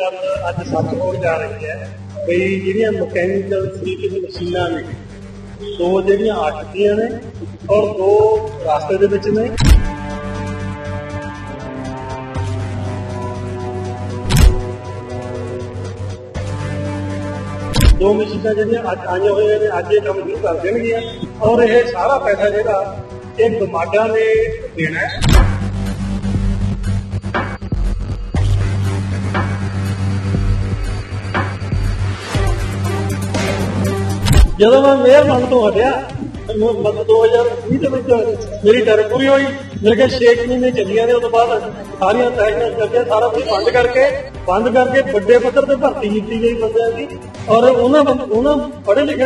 ਗੱਲ ਅੱਜ ਸੱਚ ਹੋਣ ਜਾ ਰਹੀ ਹੈ ਬਈ ਜਿਹੜੀਆਂ ਮਕੈਨੀਕਲ ਸਲੀਪਿੰਗ ਮਸ਼ੀਨਾਂ ਨੇ, ਦੋ ਜਿਹੜੀਆਂ ਅਟਕੀਆਂ ਨੇ ਔਰ ਦੋ ਰਸਤੇ ਦੇ ਵਿੱਚ ਨੇ। ਦੋ ਮਸ਼ੀਨਾਂ ਜਿਹੜੀਆਂ ਅੱਜ ਆਈਆਂ ਹੋਈਆਂ ਨੇ, ਅੱਜ ਇਹ ਕੰਮ ਸ਼ੁਰੂ ਕਰ ਦੇਣਗੀਆਂ ਔਰ ਇਹ ਸਾਰਾ ਪੈਸਾ ਜਿਹੜਾ ਇਹ ਗਮਾਡਾ ਨੇ ਦੇਣਾ ਹੈ। ਜਦੋਂ ਮੈਂ ਮੇਅਰ ਬਣ ਤੋਂ ਹਟਿਆ ਮਤਲਬ 2020 ਦੇ ਵਿੱਚ ਮੇਰੀ ਟਰਮ ਪੂਰੀ ਹੋਈ। ਮੇਰੇ ਕੋਲ 6 ਮਹੀਨੇ ਚੱਲੀਆਂ ਨੇ ਉਸ ਤੋਂ ਬਾਅਦ ਸਾਰੀਆਂ ਤੈਅ ਕਰਕੇ ਸਾਰਾ ਕੁਝ ਬੰਦ ਕਰਕੇ ਬੰਦ ਕਰਕੇ ਵੱਡੇ ਪੱਧਰ ਤੇ ਭਰਤੀ ਕੀਤੀ ਗਈ ਬੰਦਿਆਂ ਦੀ। ਔਰ ਉਹਨਾਂ ਬੰਦ- ਉਹਨਾਂ ਪੜ੍ਹੇ ਲਿਖੇ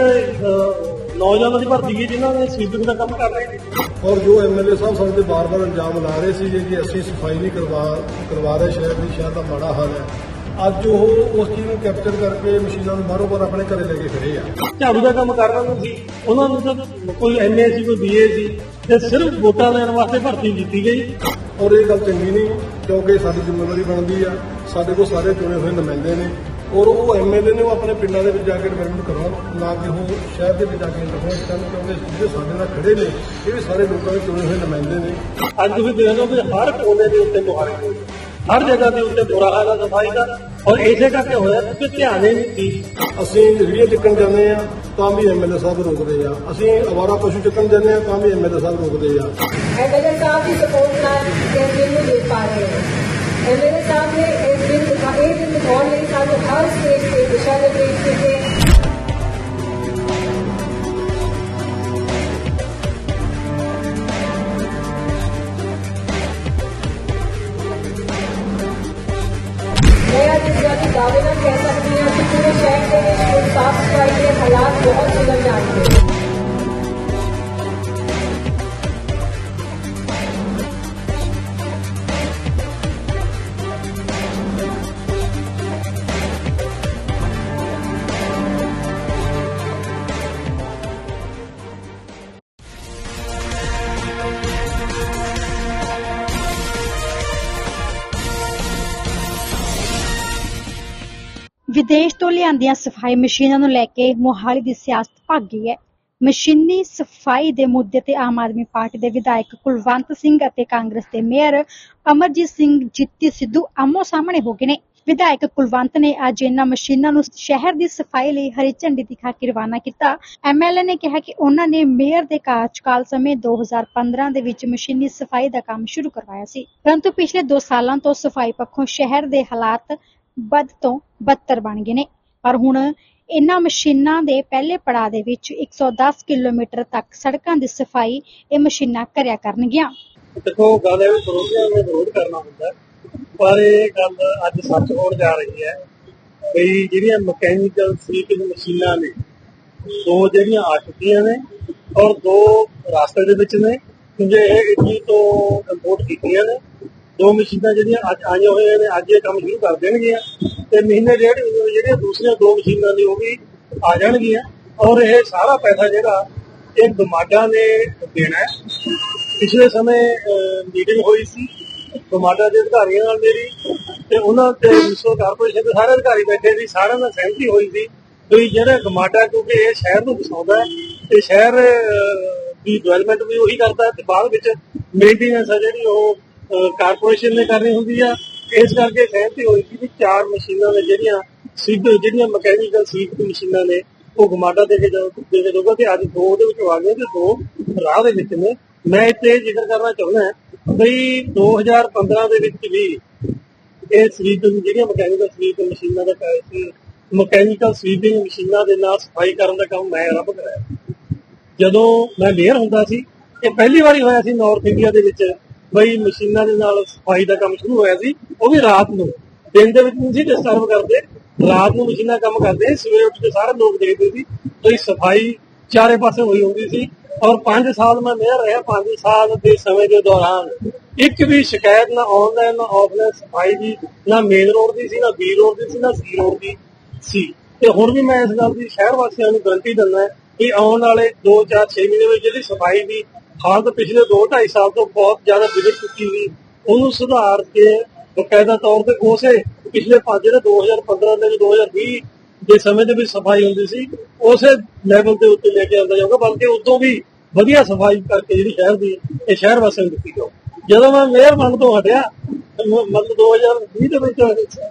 ਨੌਜਵਾਨਾਂ ਦੀ ਭਰਤੀ ਕੀਤੀ, ਜਿਨ੍ਹਾਂ ਨੇ ਸੀਵਿੰਗ ਦਾ ਕੰਮ ਕਰ ਰਹੇ ਸੀ। ਔਰ ਜੋ ਐਮਐਲਏ ਸਾਹਿਬ ਸਾਡੇ ਤੇ ਬਾਰ-ਬਾਰ ਇਲਜ਼ਾਮ ਲਾ ਰਹੇ ਸੀ ਕਿ ਅਸੀਂ ਸਫ਼ਾਈ ਨਹੀਂ ਕਰਵਾ ਕਰਵਾ ਰਹੇ ਸ਼ਹਿਰ ਦੀ, ਸ਼ਹਿਰ ਦਾ ਮਾੜਾ ਹਾਲ ਹੈ। ਅੱਜ ਉਹ ਉਸ ਚੀਜ਼ ਨੂੰ ਕੈਪਚਰ ਕਰਕੇ ਮਸ਼ੀਨਾਂ ਨੂੰ ਬਾਹਰੋਂ ਬਾਹਰ ਆਪਣੇ ਘਰੇ ਲੈ ਕੇ ਖੜੇ ਆ। ਝਾੜੂ ਦਾ ਕੰਮ ਕਰ ਰਹੇ ਸੀ। ਉਹਨਾਂ ਨੂੰ ਤਾਂ ਕੋਈ ਐਮਏ ਸੀ ਕੋਈ ਬੀਏ ਸੀ ਤੇ ਸਿਰਫ ਵੋਟਾਂ ਲੈਣ ਵਾਸਤੇ ਭਰਤੀ ਕੀਤੀ ਗਈ। ਔਰ ਇਹ ਗੱਲ ਚੰਗੀ ਨਹੀਂ ਕਿਉਂਕਿ ਸਾਡੀ ਜ਼ਿੰਮੇਵਾਰੀ ਬਣਦੀ ਆ। ਸਾਡੇ ਕੋਲ ਸਾਰੇ ਚੁਣੇ ਹੋਏ ਨੁਮਾਇੰਦੇ ਨੇ। ਔਰ ਉਹ ਐਮਐਲਏ ਨੇ ਉਹ ਆਪਣੇ ਪਿੰਡਾਂ ਦੇ ਵਿੱਚ ਜਾ ਕੇ ਡਿਵੈਲਪਮੈਂਟ ਕਰਵਾਉਣ ਨਾ ਕਿ ਉਹ ਸ਼ਹਿਰ ਦੇ ਵਿੱਚ ਜਾ ਕੇ ਇੰਟਰਫੇਅਰ ਕਰਨ ਕਿਉਂਕਿ ਜਿਹੜੇ ਸਾਡੇ ਨਾਲ ਖੜੇ ਨੇ। ਇਹ ਵੀ ਸਾਰੇ ਲੋਕਾਂ ਦੇ ਚੁਣੇ ਹੋਏ ਨੁਮਾਇੰਦੇ ਨੇ। ਅੱਜ ਤੁਸੀਂ ਦੇਖ ਲਓ ਕਿ ਹਰ ਕੋਨੇ ਦੇ ਉੱਤੇ ਮੁਹਾਰੇ ਹੋਏ ਨੇ। ਹਰ ਜਗ੍ਹਾ ਦੇ ਉੱਤੇ ਬੁਰਾ ਹਾਲ ਹੈ ਸਫ਼ਾਈ ਦਾ। ਔਰ ਇਸੇ ਕਰਕੇ ਹੋਇਆ ਕਿ ਧਿਆਨੇ ਨਹੀਂ ਸੀ। ਅਸੀਂ ਰੇੜੀਆਂ ਚੱਕਣ ਜਾਂਦੇ ਆ ਤਾਂ ਵੀ ਐਮਐਲਏ ਸਾਹਿਬ ਰੋਕਦੇ ਆ। ਅਸੀਂ ਅਵਾਰਾ ਪਸ਼ੂ ਚੱਕਣ ਜਾਂਦੇ ਆ ਤਾਂ ਵੀ ਐਮ ਐਲ ਏ ਸਾਹਿਬ ਰੋਕਦੇ ਆ। ਵਿਦੇਸ਼ ਤੋਂ ਲਿਆਂਦੀਆਂ ਸਫ਼ਾਈ ਮਸ਼ੀਨਾਂ ਨੂੰ ਲੈ ਕੇ ਮੋਹਾਲੀ ਦੀ ਸਿਆਸਤ ਭੱਗ ਗਈ ਹੈ। ਮਸ਼ੀਨੀ ਸਫ਼ਾਈ ਦੇ ਮੁੱਦੇ ਤੇ ਆਮ ਆਦਮੀ ਪਾਰਟੀ ਦੇ ਵਿਧਾਇਕ ਕੁਲਵੰਤ ਸਿੰਘ ਅਤੇ ਕਾਂਗਰਸ ਦੇ ਮੇਅਰ ਅਮਰਜੀਤ ਸਿੰਘ ਜਿੱਤੀ ਸਿੱਧੂ ਆਮੋ ਸਾਹਮਣੇ ਹੋ ਗਏ ਨੇ। ਵਿਧਾਇਕ ਕੁਲਵੰਤ ਨੇ ਅੱਜ ਇਹਨਾਂ ਮਸ਼ੀਨਾਂ ਨੂੰ ਸ਼ਹਿਰ ਦੀ ਸਫ਼ਾਈ ਲਈ ਹਰੀ ਝੰਡੀ ਦਿਖਾ ਕੇ ਰਵਾਨਾ ਕੀਤਾ। ਐਮਐਲਏ ਨੇ ਕਿਹਾ ਕਿ ਉਹਨਾਂ ਨੇ ਮੇਅਰ ਦੇ ਕਾਰਜਕਾਲ ਸਮੇਂ 2015 ਦੇ ਵਿੱਚ ਮਸ਼ੀਨੀ ਸਫ਼ਾਈ ਦਾ ਕੰਮ ਸ਼ੁਰੂ ਕਰਵਾਇਆ ਸੀ। ਪਰੰਤੂ ਪਿਛਲੇ 2 ਸਾਲਾਂ ਤੋਂ ਸਫ਼ਾਈ ਪੱਖੋਂ ਸ਼ਹਿਰ ਦੇ ਹਾਲਾਤ ਬਦ ਤੋਂ ਬੱਤਰ ਬਣ ਗਏ ਨੇ। ਪਰ ਹੁਣ ਇਹਨਾਂ ਮਸ਼ੀਨਾਂ ਦੇ ਪਹਿਲੇ ਪੜਾਅ ਦੇ ਵਿੱਚ 110 ਕਿਲੋਮੀਟਰ ਤੱਕ ਸੜਕਾਂ ਦੀ ਸਫ਼ਾਈ ਇਹ ਮਸ਼ੀਨਾਂ ਕਰਿਆ ਕਰਨਗੀਆਂ। ਦੇਖੋ, ਗੱਲ ਇਹ ਵੀ ਵਿਰੋਧੀਆਂ ਨੇ ਵਿਰੋਧ ਕਰਨਾ ਹੁੰਦਾ ਪਰ ਇਹ ਗੱਲ ਅੱਜ ਸੱਚ ਹੋਣ ਜਾ ਰਹੀ ਹੈ ਬਈ ਜਿਹੜੀਆਂ ਮਕੈਨੀਕਲ ਸਲੀਪਿੰਗ ਮਸ਼ੀਨਾਂ ਨੇ, ਦੋ ਜਿਹੜੀਆਂ ਆ ਚੁੱਕੀਆਂ ਨੇ ਔਰ ਦੋ ਰਸਤੇ ਦੇ ਵਿੱਚ ਨੇ, ਕਿਉਂਕਿ ਇਹ ਇਟਲੀ ਤੋਂ ਇੰਪੋਰਟ ਕੀਤੀਆਂ ਨੇ। ਦੋ ਮਸ਼ੀਨਾਂ ਜਿਹੜੀਆਂ ਅੱਜ ਆਈਆਂ ਹੋਈਆਂ ਨੇ, ਅੱਜ ਇਹ ਕੰਮ ਸ਼ੁਰੂ ਕਰ ਦੇਣਗੀਆਂ ਤੇ ਮਹੀਨੇ ਡੇਢ ਜਿਹੜੀਆਂ ਦੂਸਰੀਆਂ ਦੋ ਮਸ਼ੀਨਾਂ ਨੇ, ਉਹ ਵੀ ਆ ਜਾਣਗੀਆਂ ਔਰ ਇਹ ਸਾਰਾ ਪੈਸਾ ਜਿਹੜਾ ਇਹ ਗਮਾਡਾ ਨੇ ਦੇਣਾ ਹੈ। ਪਿਛਲੇ ਸਮੇਂ ਮੀਟਿੰਗ ਹੋਈ ਸੀ, ਗਮਾਡਾ ਦੇ ਅਧਿਕਾਰੀਆਂ ਨਾਲ ਮੇਰੀ ਤੇ ਉਹਨਾਂ ਤੇ ਮਿਊਨਿਸਪਲ ਕਾਰਪੋਰੇਸ਼ਨ ਦੇ ਸਾਰੇ ਅਧਿਕਾਰੀ ਬੈਠੇ ਸੀ, ਸਾਰਿਆਂ ਨਾਲ ਸਹਿਮਤੀ ਹੋਈ ਸੀ ਵੀ ਜਿਹੜਾ ਗਮਾਡਾ ਕਿਉਂਕਿ ਇਹ ਸ਼ਹਿਰ ਨੂੰ ਵਸਾਉਂਦਾ ਹੈ, ਤੇ ਸ਼ਹਿਰ ਦੀ ਡਿਵੈਲਪਮੈਂਟ ਵੀ ਉਹੀ ਕਰਦਾ ਹੈ ਤੇ ਬਾਅਦ ਵਿੱਚ ਮੇਨਟੇਨੈਂਸ ਆ ਜਿਹੜੀ ਉਹ ਕਾਰਪੋਰੇਸ਼ਨ ਨੇ ਕਰਨੀ ਹੁੰਦੀ ਆ। ਇਸ ਕਰਕੇ ਸਹਿਮਤੀ ਹੋਈ ਸੀ ਵੀ ਚਾਰ ਮਸ਼ੀਨਾਂ ਨੇ ਜਿਹੜੀਆਂ ਸਿੱਧ ਜਿਹੜੀਆਂ ਮਕੈਨੀਕਲ ਸੀਟ ਮਸ਼ੀਨਾਂ ਨੇ, ਉਹ ਗਮਾਡਾ ਦੇ ਕੇ ਜਾ- ਦੇ ਕੇ ਦੋਗਾ ਤੇ ਅੱਜ ਦੋ ਉਹਦੇ ਵਿੱਚ ਆ ਗਏ ਤੇ ਦੋ ਰਾਹ ਦੇ ਵਿੱਚ ਨੇ। ਮੈਂ ਇੱਥੇ ਜ਼ਿਕਰ ਕਰਨਾ ਚਾਹੁੰਦਾ ਬਈ 2015 ਦੇ ਵਿੱਚ ਵੀ ਇਹ ਸਵੀਪਿੰਗ ਜਿਹੜੀਆਂ ਮਕੈਨੀਕਲ ਸਵੀਪਿੰਗ ਮਸ਼ੀਨਾਂ ਦਾ ਕੰਮ ਸੀ ਮਕੈਨੀਕਲ ਸਵੀਪਿੰਗ ਮਸ਼ੀਨਾਂ ਦੇ ਨਾਲ ਸਫ਼ਾਈ ਕਰਨ ਦਾ ਕੰਮ ਮੈਂ ਆਰੰਭ ਕਰਾਇਆ। ਜਦੋਂ ਮੈਂ ਮੇਅਰ ਹੁੰਦਾ ਸੀ, ਇਹ ਪਹਿਲੀ ਵਾਰੀ ਹੋਇਆ ਸੀ ਨਾਰਥ ਇੰਡੀਆ ਦੇ ਵਿੱਚ। ਬਈ ਮਸ਼ੀਨਾਂ ਦੇ ਨਾਲ ਸਫ਼ਾਈ ਦਾ ਕੰਮ ਸ਼ੁਰੂ ਹੋਇਆ ਸੀ, ਉਹ ਵੀ ਰਾਤ ਨੂੰ। ਦਿਨ ਦੇ ਵਿੱਚ ਨਹੀਂ ਸੀ ਡਿਸਟਰਬ ਕਰਦੇ। ਰਾਤ ਨੂੰ ਮਸ਼ੀਨਾਂ ਕੰਮ ਕਰਦੇ ਸਵੇਰੇ ਉੱਠ ਕੇ ਸਾਰੇ ਲੋਕ ਦੇਖਦੇ ਸੀ, ਬਈ ਸਫ਼ਾਈ ਚਾਰੇ ਪਾਸੇ ਹੋਈ ਹੁੰਦੀ ਸੀ। ਔਰ 5 ਸਾਲ ਮੈਂ ਮੇਅਰ ਰਿਹਾ 5 ਸਾਲ ਦੇ ਸਮੇਂ ਦੇ ਦੌਰਾਨ, ਇੱਕ ਵੀ ਸ਼ਿਕਾਇਤ ਨਾ ਆਨਲਾਈਨ ਨਾ ਆਫਲਾਈਨ ਸਫ਼ਾਈ ਦੀ, ਨਾ ਮੇਨ ਰੋਡ ਦੀ ਸੀ, ਨਾ ਬੀ ਰੋਡ ਦੀ ਸੀ, ਨਾ ਸੀ ਰੋਡ ਦੀ ਸੀ। ਤੇ ਹੁਣ ਵੀ ਮੈਂ ਇਸ ਗੱਲ ਦੀ ਸ਼ਹਿਰ ਵਾਸੀਆਂ ਨੂੰ ਗਰੰਟੀ ਦਿੰਦਾ ਕਿ ਆਉਣ ਵਾਲੇ 2 4 6 ਮਹੀਨੇ ਵਿੱਚ ਜਿਹੜੀ ਸਫ਼ਾਈ ਦੀ ਹਾਲਤ ਪਿਛਲੇ 2 2.5 ਸਾਲ ਤੋਂ ਬਹੁਤ ਜ਼ਿਆਦਾ ਵਿਗੜ ਚੁੱਕੀ ਸੀ ਉਹਨੂੰ ਸੁਧਾਰ ਕੇ ਬਕਾਇਦਾ ਤੌਰ ਤੇ ਉਸੇ ਪਿਛਲੇ ਪੰਜ ਜਿਹੜੇ 2015 ਦੇ 2020 ਦੇ ਸਮੇਂ ਦੇ ਵਿੱਚ ਸਫ਼ਾਈ ਹੁੰਦੀ ਸੀ ਉਸੇ ਲੈਵਲ ਦੇ ਉੱਤੇ ਲੈ ਕੇ ਆਉਂਦਾ ਜਾਊਗਾ ਬਲਕਿ ਉਦੋਂ ਵੀ ਵਧੀਆ ਸਫ਼ਾਈ ਕਰਕੇ ਜਿਹੜੀ ਸ਼ਹਿਰ ਦੀ ਇਹ ਸ਼ਹਿਰ ਵਾਸੀਆਂ ਨੂੰ ਦਿੱਤੀ ਜਾਊ। ਜਦੋਂ ਮੈਂ ਮੇਅਰ ਬਣ ਤੋਂ ਹਟਿਆ ਮਤਲਬ 2020 ਦੇ ਵਿੱਚ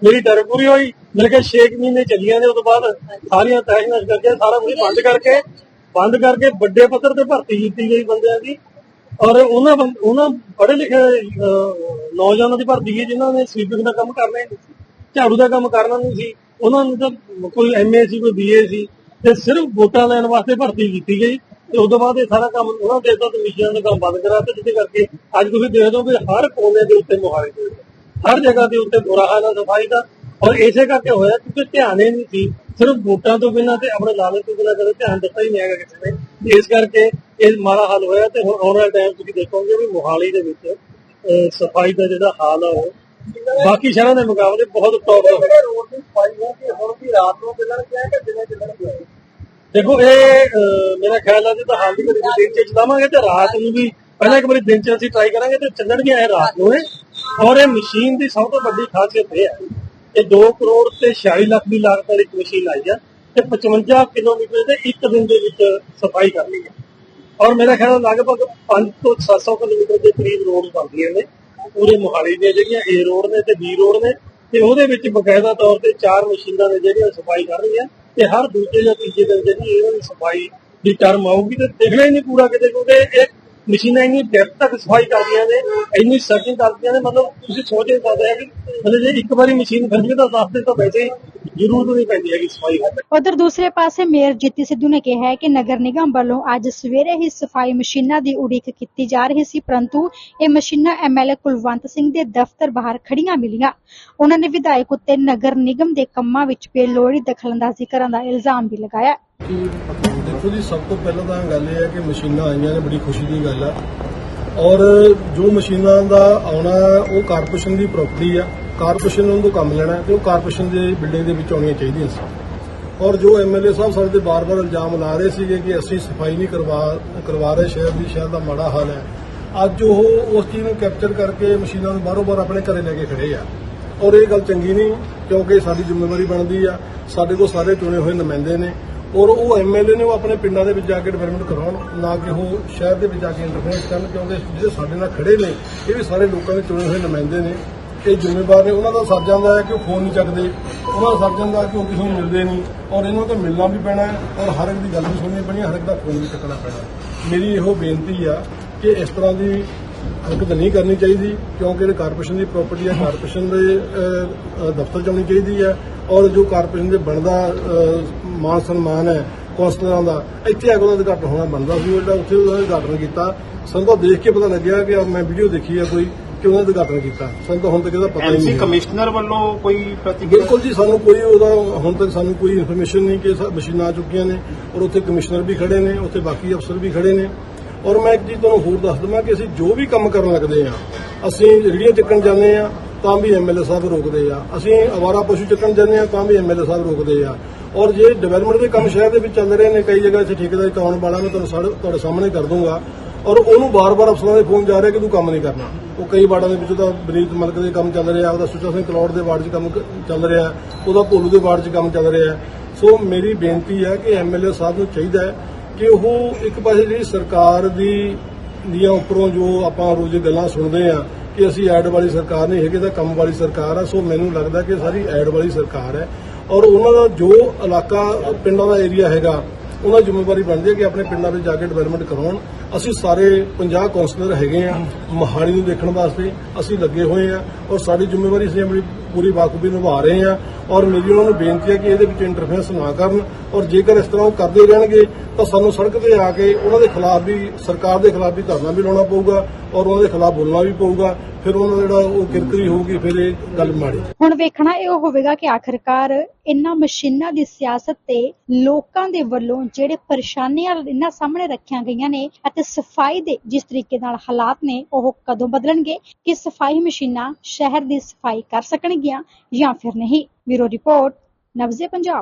ਮੇਰੀ ਟਰਮ ਪੂਰੀ ਹੋਈ ਮੇਰੇ ਕੇ 6 ਮਹੀਨੇ ਚੱਲੀਆਂ ਨੇ ਉਸ ਤੋਂ ਬਾਅਦ ਸਾਰੀਆਂ ਤਹਿਸੀਲਾਂ ਕਰਕੇ ਸਾਰਾ ਕੁਝ ਬੰਦ ਕਰਕੇ ਬੰਦ ਕਰਕੇ ਵੱਡੇ ਪੱਧਰ ਤੇ ਭਰਤੀ ਕੀਤੀ ਗਈ ਬੰਦਿਆਂ ਦੀ। ਔਰ ਉਹਨਾਂ ਉਹਨਾਂ ਪੜ੍ਹੇ ਲਿਖੇ ਨੌਜਵਾਨਾਂ ਦੀ ਭਰਤੀ ਹੈ ਜਿਨ੍ਹਾਂ ਨੇ ਸਵੀਪਿੰਗ ਦਾ ਕੰਮ ਕਰਨਾ ਹੀ ਝਾੜੂ ਦਾ ਕੰਮ ਕਰਨਾ ਨਹੀਂ ਸੀ। ਉਹਨਾਂ ਨੂੰ ਤਾਂ ਕੋਈ ਐਮਏ ਸੀ ਕੋਈ ਬੀਏ ਸੀ ਤੇ ਸਿਰਫ ਵੋਟਾਂ ਲੈਣ ਵਾਸਤੇ ਭਰਤੀ ਕੀਤੀ ਗਈ। ਤੇ ਉਸ ਤੋਂ ਬਾਅਦ ਇਹ ਸਾਰਾ ਕੰਮ ਉਹਨਾਂ ਦੇ ਦਿੱਤਾ ਤੇ ਦਾ ਕੰਮ ਬੰਦ ਕਰਾ ਦਿੱਤਾ ਜਿਹਦੇ ਕਰਕੇ ਅੱਜ ਤੁਸੀਂ ਦੇਖਦੇ ਹੋ ਕਿ ਹਰ ਕੋਨੇ ਦੇ ਉੱਤੇ ਮੁਹਾਰੇ ਦੇ ਹਰ ਜਗ੍ਹਾ ਦੇ ਉੱਤੇ ਬੁਰਾ ਹਾਲ ਹੈ ਸਫ਼ਾਈ ਦਾ। ਔਰ ਇਸੇ ਕਰਕੇ ਹੋਇਆ ਕਿਉਂਕਿ ਧਿਆਨ ਹੀ ਨਹੀਂ ਸੀ। ਸਿਰਫ ਵੋਟਾਂ ਤੋਂ ਬਿਨਾਂ ਤੇ ਆਪਣੇ ਲਾਲਚ ਤੋਂ ਬਿਨਾਂ ਕਦੇ ਧਿਆਨ ਦਿੱਤਾ ਹੀ ਨਹੀਂ ਹੈਗਾ ਕਿਸੇ ਨੇ। ਇਸ ਕਰਕੇ ਇਹ ਮਾੜਾ ਹਾਲ ਹੋਇਆ ਤੇ ਹੁਣ ਆਉਣ ਵਾਲੇ ਟਾਈਮ ਤੁਸੀਂ ਦੇਖੋਗੇ ਵੀ ਮੋਹਾਲੀ ਦੇ ਵਿੱਚ ਸਫ਼ਾਈ ਦਾ ਜਿਹੜਾ ਹਾਲ ਆ ਉਹ ਬਾਕੀ ਸ਼ਹਿਰਾਂ ਦੇ ਮੁਕਾਬਲੇ ਬਹੁਤ ਟੌਪ ਦਾ ਰੋਡ ਦੀ ਸਫ਼ਾਈ ਹੋ ਕਿ ਹੁਣ ਵੀ ਰਾਤ ਨੂੰ ਚੱਲਣ ਕਿਹਾ ਕਿ ਦਿਨੇ ਚੱਲਣ ਦੇਖੋ ਇਹ ਮੇਰਾ ਖਿਆਲ ਹੈ ਜੇ ਤਾਂ ਹਾਲ ਘੜੀ ਵਿੱਚ ਦਿਨ ਚ ਚਲਾਵਾਂਗੇ ਤੇ ਰਾਤ ਨੂੰ ਵੀ ਪਹਿਲਾਂ ਇੱਕ ਵਾਰੀ ਦਿਨ ਚ ਅਸੀਂ ਟਰਾਈ ਕਰਾਂਗੇ ਤੇ ਚੱਲਣਗੇ ਇਹ ਰਾਤ ਨੂੰ ਔਰ ਇਹ ਮਸ਼ੀਨ ਦੀ ਸਭ ਤੋਂ ਵੱਡੀ ਖਾਸੀਅਤ ਇਹ ਹੈ ਇਹ 2 ਕਰੋੜ ਤੇ 46 ਲੱਖ ਦੀ ਲਾਗਤ ਵਾਲੀ ਮਸ਼ੀਨ ਆਈ ਹੈ ਤੇ 55 ਕਿਲੋਮੀਟਰ ਦੇ ਇੱਕ ਦਿਨ ਦੇ ਵਿੱਚ ਸਫ਼ਾਈ ਕਰਨੀ ਹੈ ਔਰ ਮੇਰਾ ਖਿਆਲ ਲਗਭਗ 5 ਤੋਂ 700 ਕਿਲੋਮੀਟਰ ਦੇ ਕਰੀਬ ਰੋਡ ਬਣਦੀਆਂ ਨੇ। ਪੂਰੇ ਮੋਹਾਲੀ ਦੀਆਂ ਜਿਹੜੀਆਂ ਏ ਰੋਡ ਨੇ ਤੇ ਬੀ ਰੋਡ ਨੇ ਤੇ ਉਹਦੇ ਵਿੱਚ ਬਕਾਇਦਾ ਤੌਰ ਤੇ ਚਾਰ ਮਸ਼ੀਨਾਂ ਨੇ ਜਿਹੜੀਆਂ ਸਫ਼ਾਈ ਕਰ ਰਹੀਆਂ ਤੇ ਹਰ ਦੂਜੇ ਜਾਂ ਤੀਜੇ ਦਿਨ ਜਿਹੜੀ ਇਹਨਾਂ ਦੀ ਸਫ਼ਾਈ ਦੀ ਟਰਮ ਆਊਗੀ ਤੇ ਦੇਖਣਾ ਹੀ ਨਹੀਂ ਪੂਰਾ ਕਿਤੇ ਕਿਉਂਕਿ ਇਹ ਮਸ਼ੀਨਾਂ ਇੰਨੀ ਡੈਪਥ ਤੱਕ ਸਫ਼ਾਈ ਕਰਦੀਆਂ ਨੇ ਇੰਨੀ ਸਰਚਿੰਗ ਕਰਦੀਆਂ ਨੇ ਮਤਲਬ ਤੁਸੀਂ ਸੋਚ ਨਹੀਂ ਸਕਦੇ ਹੈ ਕਿ ਮਤਲਬ ਜੇ ਇੱਕ ਵਾਰੀ ਮਸ਼ੀਨ ਫਿਰ ਜੇ ਤਾਂ ਦੱਸ ਦੇ ਤਾਂ ਵੈਸੇ ਹੀ ਜ਼ਰੂਰਤ ਨਹੀਂ ਪੈਂਦੀ ਹੈਗੀ ਸਫ਼ਾਈ ਕਰਨ। ਦੀ ਉਧਰ ਦੂਸਰੇ ਪਾਸੇ ਮੇਅਰ ਜੀਤੀ ਸਿੱਧੂ ਨੇ ਕਿਹਾ ਹੈ ਕਿ ਨਗਰ ਨਿਗਮ ਵੱਲੋਂ ਅੱਜ ਸਵੇਰੇ ਹੀ ਸਫ਼ਾਈ ਮਸ਼ੀਨਾਂ ਦੀ ਉਡੀਕ ਕੀਤੀ ਜਾ ਰਹੀ ਸੀ ਪਰੰਤੂ ਇਹ ਮਸ਼ੀਨਾਂ ਐਮਐਲਏ ਕੁਲਵੰਤ ਸਿੰਘ ਦੇ ਦਫ਼ਤਰ ਬਾਹਰ ਖੜੀਆਂ ਮਿਲੀਆਂ। ਉਹਨਾਂ ਨੇ ਵਿਧਾਇਕ ਉੱਤੇ ਨਗਰ ਨਿਗਮ ਦੇ ਕੰਮਾਂ ਵਿੱਚ ਬੇਲੋੜੀ ਦਖਲਅੰਦਾਜ਼ੀ ਕਰਨ ਦਾ ਇਲਜ਼ਾਮ ਵੀ ਲਗਾਇਆ। ਕਿ ਦੇਖੋ ਜੀ, ਸਭ ਤੋਂ ਪਹਿਲਾਂ ਤਾਂ ਗੱਲ ਇਹ ਹੈ ਕਿ ਮਸ਼ੀਨਾਂ ਆਈਆਂ ਨੇ, ਬੜੀ ਖੁਸ਼ੀ ਦੀ ਗੱਲ ਆ। ਔਰ ਜੋ ਮਸ਼ੀਨਾਂ ਦਾ ਆਉਣਾ ਉਹ ਕਾਰਪੋਰੇਸ਼ਨ ਦੀ ਪ੍ਰਾਪਰਟੀ ਆ। ਕਾਰਪੋਰੇਸ਼ਨ ਨੂੰ ਤੋਂ ਕੰਮ ਲੈਣਾ ਤੇ ਉਹ ਕਾਰਪੋਰੇਸ਼ਨ ਦੇ ਬਿਲਡਿੰਗ ਦੇ ਵਿੱਚ ਆਉਣੀਆਂ ਚਾਹੀਦੀਆਂ ਸੀ। ਔਰ ਜੋ ਐਮਐਲਏ ਸਾਹਿਬ ਸਾਡੇ ਤੇ ਬਾਰ-ਬਾਰ ਇਲਜ਼ਾਮ ਲਾ ਰਹੇ ਸੀਗੇ ਕਿ ਅਸੀਂ ਸਫ਼ਾਈ ਨਹੀਂ ਕਰਵਾ ਕਰਵਾ ਰਹੇ ਸ਼ਹਿਰ ਦੀ, ਸ਼ਹਿਰ ਦਾ ਮਾੜਾ ਹਾਲ ਹੈ। ਅੱਜ ਉਹ ਉਸ ਚੀਜ਼ ਨੂੰ ਕੈਪਚਰ ਕਰਕੇ ਮਸ਼ੀਨਾਂ ਨੂੰ ਬਾਹਰੋਂ-ਬਾਹਰ ਆਪਣੇ ਘਰੇ ਲੈ ਕੇ ਖੜੇ ਆ। ਔਰ ਇਹ ਗੱਲ ਚੰਗੀ ਨਹੀਂ, ਕਿਉਂਕਿ ਸਾਡੀ ਜ਼ਿੰਮੇਵਾਰੀ ਬਣਦੀ ਆ। ਸਾਡੇ ਕੋਲ ਸਾਰੇ ਚੁਣੇ ਹੋਏ ਨੁਮਾਇੰਦੇ ਨੇ। ਔਰ ਉਹ ਐਮਐਲਏ ਨੇ ਉਹ ਆਪਣੇ ਪਿੰਡਾਂ ਦੇ ਵਿੱਚ ਜਾ ਕੇ ਡਿਵੈਲਪਮੈਂਟ ਕਰਾਉਣ, ਨਾ ਕਿ ਉਹ ਸ਼ਹਿਰ ਦੇ ਵਿੱਚ ਜਾ ਕੇ ਇੰਟਰਫੇਅਰ ਕਰਨ, ਕਿਉਂਕਿ ਜਿਹੜੇ ਸਾਡੇ ਨਾਲ ਖੜੇ ਨੇ, ਇਹ ਵੀ ਸਾਰੇ ਲੋਕਾਂ ਦੇ ਚੁਣੇ ਹੋਏ ਨੁਮਾਇੰਦੇ ਨੇ। ਇਹ ਜ਼ਿੰਮੇਵਾਰ ਨੇ, ਉਹਨਾਂ ਦਾ ਸਰ ਜਾਂਦਾ ਹੈ ਕਿ ਉਹ ਫੋਨ ਨਹੀਂ ਚੱਕਦੇ, ਉਹਨਾਂ ਦਾ ਸਰ ਜਾਂਦਾ ਕਿ ਉਹ ਕਿਸੇ ਨੂੰ ਮਿਲਦੇ ਨਹੀਂ, ਔਰ ਇਹਨਾਂ ਤੋਂ ਮਿਲਣਾ ਵੀ ਪੈਣਾ ਔਰ ਹਰ ਇੱਕ ਦੀ ਗੱਲ ਵੀ ਸੁਣਨੀ ਪੈਣੀ ਹਰ ਇੱਕ ਦਾ ਫੋਨ ਵੀ ਚੱਕਣਾ ਪੈਣਾ ਮੇਰੀ ਇਹੋ ਬੇਨਤੀ ਆ ਕਿ ਇਸ ਤਰ੍ਹਾਂ ਦੀ ਹਰਕਤ ਨਹੀਂ ਕਰਨੀ ਚਾਹੀਦੀ, ਕਿਉਂਕਿ ਇਹ ਕਾਰਪੋਰੇਸ਼ਨ ਦੀ ਪ੍ਰਾਪਰਟੀ ਹੈ ਕਾਰਪੋਰੇਸ਼ਨ ਦੇ ਦਫ਼ਤਰ ਚ ਆਉਣੀ ਚਾਹੀਦੀ ਹੈ, ਔਰ ਜੋ ਕਾਰਪੋਰੇਸ਼ਨ ਦੇ ਬਣਦਾ ਮਾਨ ਸਨਮਾਨ ਹੈ ਕੌਂਸਲਰਾਂ ਦਾ ਇੱਥੇ ਆ ਕੇ ਉਹਨਾਂ ਦਾ ਉਦਘਾਟਨ ਹੋਣਾ ਬਣਦਾ ਸੀ ਉਹ ਜਿਹੜਾ ਉੱਥੇ ਉਹਨਾਂ ਨੇ ਉਦਘਾਟਨ ਕੀਤਾ। ਸਾਨੂੰ ਤਾਂ ਦੇਖ ਕੇ ਪਤਾ ਲੱਗਿਆ ਕਿ ਮੈਂ ਵੀਡੀਓ ਦੇਖੀ ਆ ਕੋਈ ਕਿ ਉਹਨਾਂ ਨੇ ਉਦਘਾਟਨ ਕੀਤਾ। ਸਾਨੂੰ ਤਾਂ ਹੁਣ ਤੱਕ ਇਹਦਾ ਪਤਾ ਹੀ ਐਮਸੀ ਨਹੀਂ ਕਮਿਸ਼ਨਰ ਵੱਲੋਂ ਕੋਈ ਪ੍ਰਤੀਕਿਰਿਆ? ਬਿਲਕੁਲ ਜੀ ਸਾਨੂੰ ਕੋਈ ਉਹਦਾ ਹੁਣ ਤੱਕ ਸਾਨੂੰ ਕੋਈ ਇਨਫੋਰਮੇਸ਼ਨ ਨਹੀਂ ਕਿ ਮਸ਼ੀਨਾਂ ਆ ਚੁੱਕੀਆਂ ਨੇ ਔਰ ਉੱਥੇ ਕਮਿਸ਼ਨਰ ਵੀ ਖੜੇ ਨੇ ਉੱਥੇ ਬਾਕੀ ਅਫਸਰ ਵੀ ਖੜੇ ਨੇ। ਔਰ ਮੈਂ ਇੱਕ ਚੀਜ਼ ਤੁਹਾਨੂੰ ਹੋਰ ਦੱਸ ਦਵਾਂ ਕਿ ਅਸੀਂ ਜੋ ਵੀ ਕੰਮ ਕਰਨ ਲੱਗਦੇ ਆ ਅਸੀਂ ਰੇੜੀਆਂ ਚੱਕਣ ਜਾਂਦੇ ਆ ਤਾਂ ਵੀ ਐਮਐਲਏ ਸਾਹਿਬ ਰੋਕਦੇ ਆ। ਅਸੀਂ ਅਵਾਰਾ ਪਸ਼ੂ ਚੱਕਣ ਜਾਂਦੇ ਆ ਤਾਂ ਵੀ ਐਮਐਲਏ ਸਾਹਿਬ ਰੋਕਦੇ ਆ। ਔਰ ਜੇ ਡਿਵੈਲਪਮੈਂਟ ਦੇ ਕੰਮ ਸ਼ਹਿਰ ਦੇ ਵਿੱਚ ਚੱਲ ਰਹੇ ਨੇ, ਕਈ ਜਗ੍ਹਾ ਇੱਥੇ ਠੇਕੇਦਾਰੀ ਕਰਾਉਣ ਵਾਲਾ, ਮੈਂ ਤੁਹਾਨੂੰ ਸਾਡੇ- ਤੁਹਾਡੇ ਸਾਹਮਣੇ ਕਰ ਦੂੰਗਾ। ਔਰ ਉਹਨੂੰ ਬਾਰ-ਬਾਰ ਅਫਸਰਾਂ ਦੇ ਫੋਨ ਜਾ ਰਿਹਾ ਕਿ ਤੂੰ ਕੰਮ ਨਹੀਂ ਕਰਨਾ। ਉਹ ਕਈ ਵਾਰਡਾਂ ਦੇ ਵਿੱਚ ਤਾਂ ਬਰੀਕ ਮਲਕ ਦੇ ਕੰਮ ਚੱਲ ਰਿਹਾ ਉਹਦਾ ਸੁੱਚਾ ਸਿੰਘ ਕਲੌੜ ਦੇ ਵਾਰਡ 'ਚ ਕੰਮ ਚੱਲ ਰਿਹਾ, ਉਹਦਾ ਭੋਲੂ ਦੇ ਵਾਰਡ 'ਚ ਕੰਮ ਚੱਲ ਰਿਹਾ। ਸੋ ਮੇਰੀ ਬੇਨਤੀ ਹੈ ਕਿ ਐਮਐਲਏ ਸਾਹਿਬ ਨੂੰ ਚਾਹੀਦਾ ਹੈ ਕਿ ਉਹ ਇੱਕ ਪਾਸੇ ਜਿਹੜੀ ਸਰਕਾਰ ਦੀ, ਦੀਆਂ ਉੱਪਰੋਂ ਜੋ ਆਪਾਂ ਰੋਜ਼ ਗੱਲਾਂ ਸੁਣਦੇ ਆ ਕਿ ਅਸੀਂ ਐਡ ਵਾਲੀ ਸਰਕਾਰ ਨਹੀਂ ਹੈਗੇ ਤਾਂ ਕੰਮ ਵਾਲੀ ਸਰਕਾਰ ਆ, ਸੋ ਮੈਨੂੰ ਲੱਗਦਾ ਕਿ ਸਾਰੀ ਐਡ ਵਾਲੀ ਸਰਕਾਰ ਹੈ। ਔਰ ਉਹਨਾਂ ਦਾ ਜੋ ਇਲਾਕਾ ਪਿੰਡਾਂ ਦਾ ਏਰੀਆ ਹੈਗਾ, ਉਹਨਾਂ ਦੀ ਜ਼ਿੰਮੇਵਾਰੀ ਬਣਦੀ ਹੈ ਕਿ ਆਪਣੇ ਪਿੰਡਾਂ ਵਿੱਚ ਜਾ ਕੇ ਡਿਵੈਲਪਮੈਂਟ ਕਰਾਉਣ। ਅਸੀਂ ਸਾਰੇ 50 ਕਾਉਂਸਲਰ ਹੈਗੇ ਆ, ਮੋਹਾਲੀ ਨੂੰ ਦੇਖਣ ਵਾਸਤੇ ਅਸੀਂ ਲੱਗੇ ਹੋਏ ਆ ਔਰ ਸਾਡੀ ਜ਼ਿੰਮੇਵਾਰੀ ਅਸੀਂ ਆਪਣੀ ਪੂਰੀ ਬਾਖੂਬੀ ਨਿਭਾ ਰਹੇ ਆ ਔਰ ਮੇਰੀ ਉਹਨਾਂ ਨੂੰ ਬੇਨਤੀ ਹੈ ਕਿ ਇਹਦੇ ਵਿੱਚ ਇੰਟਰਫੇਰੈਂਸ ਨਾ ਕਰਨ ਔਰ ਜੇਕਰ ਇਸ ਤਰ੍ਹਾਂ ਉਹ ਕਰਦੇ ਰਹਿਣਗੇ ਤਾਂ ਸਾਨੂੰ ਸੜਕ ਤੇ ਆ ਕੇ ਉਹਨਾਂ ਦੇ ਖਿਲਾਫ ਵੀ, ਸਰਕਾਰ ਦੇ ਖਿਲਾਫ ਵੀ ਧਰਨਾ ਵੀ ਲਾਉਣਾ ਪਊਗਾ ਔਰ ਉਹਨਾਂ ਦੇ ਖਿਲਾਫ ਬੋਲਣਾ ਵੀ ਪਊਗਾ, ਫਿਰ ਉਹਨਾਂ ਦਾ ਜਿਹੜਾ ਉਹ ਕਿਰਕਰੀ ਹੋਊਗੀ, ਫਿਰ ਇਹ ਗੱਲ ਮਾੜੀ। ਹੁਣ ਵੇਖਣਾ ਇਹ ਹੋਵੇਗਾ ਕਿ ਆਖਰਕਾਰ ਇਨ੍ਹਾਂ ਮਸ਼ੀਨਾਂ ਦੀ ਸਿਆਸਤ ਤੇ ਲੋਕਾਂ ਦੇ ਵੱਲੋਂ ਜਿਹੜੇ ਪਰੇਸ਼ਾਨੀਆਂ ਇਹਨਾਂ ਸਾਹਮਣੇ ਰੱਖੀਆਂ ਗਈਆਂ ਨੇ ਅਤੇ ਸਫ਼ਾਈ ਦੇ ਜਿਸ ਤਰੀਕੇ ਨਾਲ ਹਾਲਾਤ ਨੇ, ਉਹ ਕਦੋਂ ਬਦਲਣਗੇ? ਕਿ ਸਫ਼ਾਈ ਮਸ਼ੀਨਾਂ ਸ਼ਹਿਰ ਦੀ ਸਫ਼ਾਈ ਕਰ ਸਕਣਗੀਆਂ ਜਾਂ ਫਿਰ ਨਹੀਂ? ਬਿਊਰੋ ਰਿਪੋਰਟ, ਨਵਜ਼ੇ ਪੰਜਾਬ।